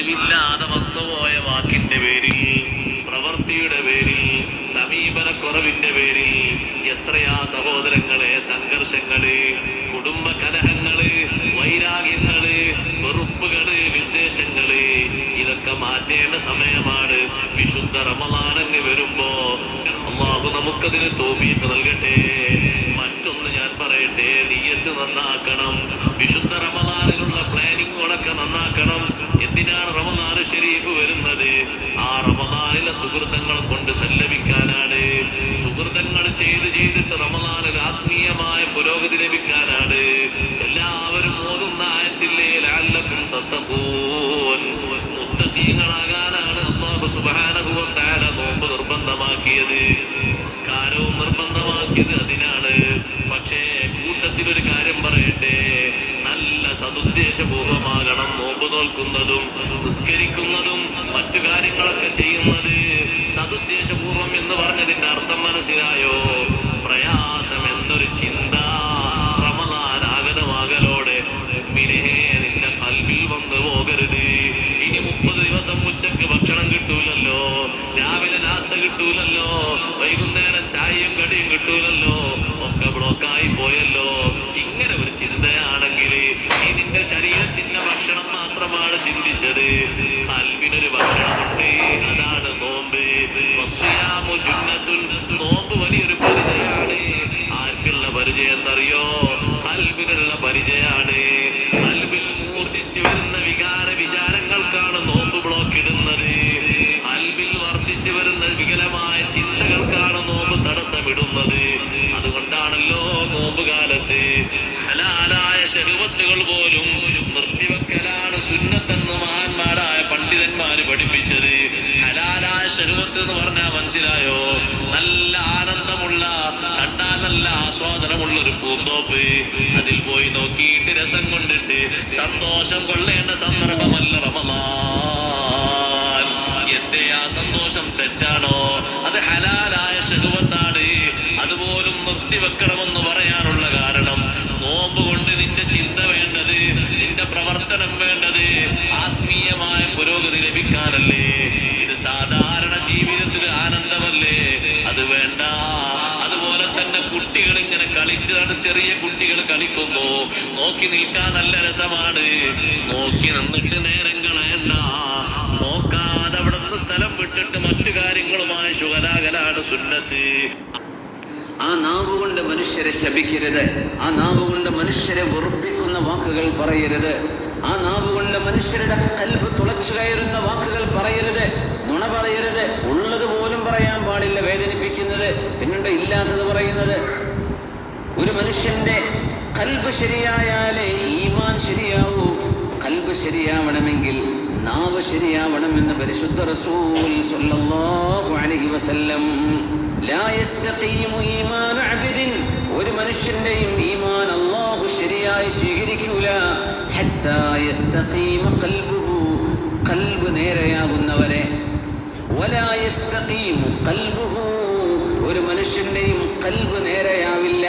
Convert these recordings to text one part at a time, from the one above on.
അറിവില്ലാതെ വന്നുപോയ വാക്കിന്റെ പേരിൽ പ്രവൃത്തിയുടെ പേരിൽ സമീപനക്കുറവിന്റെ പേരിൽ എത്രയാ സഹോദരങ്ങളെ സംഘർഷങ്ങൾ കുടുംബ കലഹങ്ങൾ വൈരാഗ്യങ്ങൾ വെറുപ്പുകൾ വിദ്വേഷങ്ങൾ ഇതൊക്കെ മാറ്റേണ്ട സമയമാണ്. വിശുദ്ധ റമലാനങ്ങ് വരുമ്പോ അള്ളാഹു നമുക്കതിന് തോഫീഫ് നൽകട്ടെ. മറ്റൊന്ന് ഞാൻ പറയട്ടെ നീയത്ത് നന്നാക്കണം. വിശുദ്ധ റമലാനിലുള്ള സല്ലപിക്കാനാണ് സുഹൃതങ്ങൾ ചെയ്ത് ചെയ്തിട്ട് റമദാനിൽ ആത്മീയമായ പുരോഗതി ലഭിക്കാനാണ്. എല്ലാവരും ഓതുന്ന ആയത്തില്ലേ ലാലക്കും തത്തൂൻ മുത്തീങ്ങളാകാനാണ് അള്ളാഹു സുബ്ഹാനഹു വ തആല നോമ്പ് നിർബന്ധമാക്കിയത്. സംസ്കാരവും നിർബന്ധമാക്കിയത് അതിനാണ്. പക്ഷേ കൂട്ടത്തിൽ ഒരു കാര്യം പറയട്ടെ. നല്ല സതുദ്ദേശപൂർവമാകണം നോമ്പ് നോൽക്കുന്നതും നിസ്കരിക്കുന്നതും മറ്റു കാര്യങ്ങളൊക്കെ ചെയ്യുന്നത്. സതുദ്ദേശപൂർവം എന്ന് പറഞ്ഞതിന്റെ അർത്ഥം മനസ്സിലായോ? പ്രയാസം എന്നൊരു ചിന്ത റമദാൻ നിന്റെ കൽവിൽ വന്നു പോകരുത്. ഇനി മുപ്പത് ദിവസം ഉച്ചയ്ക്ക് ഭക്ഷണം കിട്ടൂലല്ലോ രാവിലെ നാസ്ത കിട്ടൂലല്ലോ വൈകുന്നേരം ചായയും കടിയും കിട്ടൂലല്ലോ ഒക്കെ ബ്ലോക്കായി പോയല്ലോ. ഇങ്ങനെ ഒരു ചിന്തയാണെങ്കിൽ നീ നിന്റെ ശരീരത്തിന്റെ ഭക്ഷണം മാത്രമാണ് ചിന്തിച്ചത്. കൽവിനൊരു ഭക്ഷണമുണ്ട് അത്. നോമ്പ് വലിയൊരു പരിചയമാണ് ആർക്കുള്ള പരിചയം എന്നറിയോ കൽബിനുള്ള പരിചയമാണ് കൽബിൽ മൂർജിച്ചു വരുന്ന വികാര വിചാരങ്ങൾക്കാണ് നോമ്പ് ബ്ലോക്ക് ഇടുന്നത്. കൽബിൽ വർദ്ധിച്ചു വരുന്ന വികലമായ ചിന്തകൾക്കാണ് നോമ്പ് തടസ്സമിടുന്നത്. എന്ന് പറഞ്ഞാൽ മനസ്സിലായോ? നല്ല ആനന്ദമുള്ള കണ്ടാൽ നല്ല ആസ്വാദനമുള്ള ഒരു പൂന്തോപ്പ്. അതിൽ പോയി നോക്കിയിട്ട് രസം കൊണ്ടിട്ട് സന്തോഷം കൊള്ളേണ്ട സന്ദർഭമല്ല റമദാൻ. എന്റെ ആ സന്തോഷം തെറ്റാണോ? അത് ഹലാലായ ശകുവത്താണ് അതുപോലും നിർത്തിവെക്കണമെന്ന് പറയാനുള്ള കാരണം നോമ്പ് കൊണ്ട് നിന്റെ ചിന്ത വേണ്ടത് നിന്റെ പ്രവർത്തനം വേണ്ടത് തന്നെ കുട്ടികൾ ഇങ്ങനെ കളിച്ചതാണ് ചെറിയ കുട്ടികൾ കളിക്കുമ്പോ നോക്കി നിൽക്കാൻ നല്ല രസമാണ്. നോക്കി നിന്നിട്ട് നേരം കളയണ്ട. നോക്കാതെ അവിടെ നിന്ന് സ്ഥലം വിട്ടിട്ട് മറ്റു കാര്യങ്ങളുമായി ശുഖലാകലാണ് സുന്നത്ത്. ആ നാവ് കൊണ്ട് മനുഷ്യരെ ശപിക്കരുത്. ആ നാവ് കൊണ്ട് മനുഷ്യരെ വെറുപ്പിക്കുന്ന വാക്കുകൾ പറയരുത്. ആ നാവ് കൊണ്ട് മനുഷ്യരുടെ കൽവ് തുളച്ചു കയറുന്ന വാക്കുകൾ പറയരുത്. നുണ പറയരുത്. പിന്നീട് ഇല്ലാത്തത് പറയുന്നത് ഒരു മനുഷ്യന്റെ കൽബ് ശരിയായാലേ ഈമാൻ ശരിയാവൂ. കൽബ് ശരിയാവണമെങ്കിൽ നാവ് ശരിയാവണമെന്ന് പരിശുദ്ധ റസൂൽ അലൈഹി വസല്ലം ലാ ഈമാൻ അബ്ദിൻ. ഒരു മനുഷ്യന്റെയും ഈമാൻ അല്ലാഹു ശരിയായി സ്വീകരിക്കൂല. ഹത്താ ഖൽബുഹു നേരെയാകുന്നവരെ. വലാ കൽബ് നേരെയാവില്ല.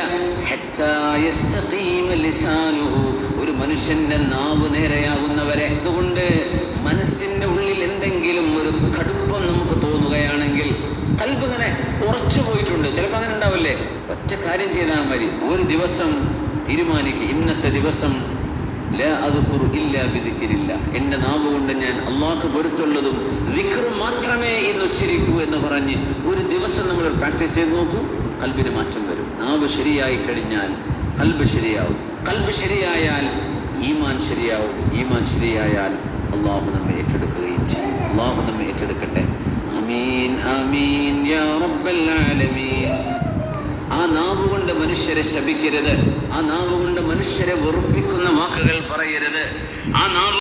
ഒരു മനുഷ്യന്റെ നാവ് നേരെയാകുന്നവരെ. അതുകൊണ്ട് മനസ്സിന്റെ ഉള്ളിൽ എന്തെങ്കിലും ഒരു കടുപ്പം നമുക്ക് തോന്നുകയാണെങ്കിൽ കൽബ് ഇങ്ങനെ ഉറച്ചു പോയിട്ടുണ്ട്. ചിലപ്പോൾ അങ്ങനെ ഉണ്ടാവില്ലേ? ഒറ്റ കാര്യം ചെയ്താൽ മതി. ഒരു ദിവസം തീരുമാനിക്കുക ഇന്നത്തെ ദിവസം എന്റെ നാവ് കൊണ്ട് ഞാൻ അള്ളാഹ് പൊരുത്തുള്ളതും ദിക്റും മാത്രമേ ഇന്ന് ഉച്ചരിക്കൂ എന്ന് പറഞ്ഞ് ഒരു ദിവസം നമ്മൾ പ്രാക്ടീസ് ചെയ്ത് നോക്കൂ കൽബിന് മാറ്റം വരും. നാവ് ശരിയായി കഴിഞ്ഞാൽ കൽബ് ശരിയാവും. കൽബ് ശരിയായാൽ ഈമാൻ ശരിയാവും. ഈമാൻ ശരിയായാൽ അള്ളാഹു നമ്മെ ഏറ്റെടുക്കുകയും ചെയ്യും. അള്ളാഹു നമ്മെ ഏറ്റെടുക്കട്ടെ. അമീൻ അമീൻ യാ റബ്ബൽ ആലമീൻ. മനുഷ്യരെ ശപിക്കരുത്. ആ നാവ് കൊണ്ട് മനുഷ്യരെ വെറുപ്പിക്കുന്ന വാക്കുകൾ പറയരുത്. ആ നാവ്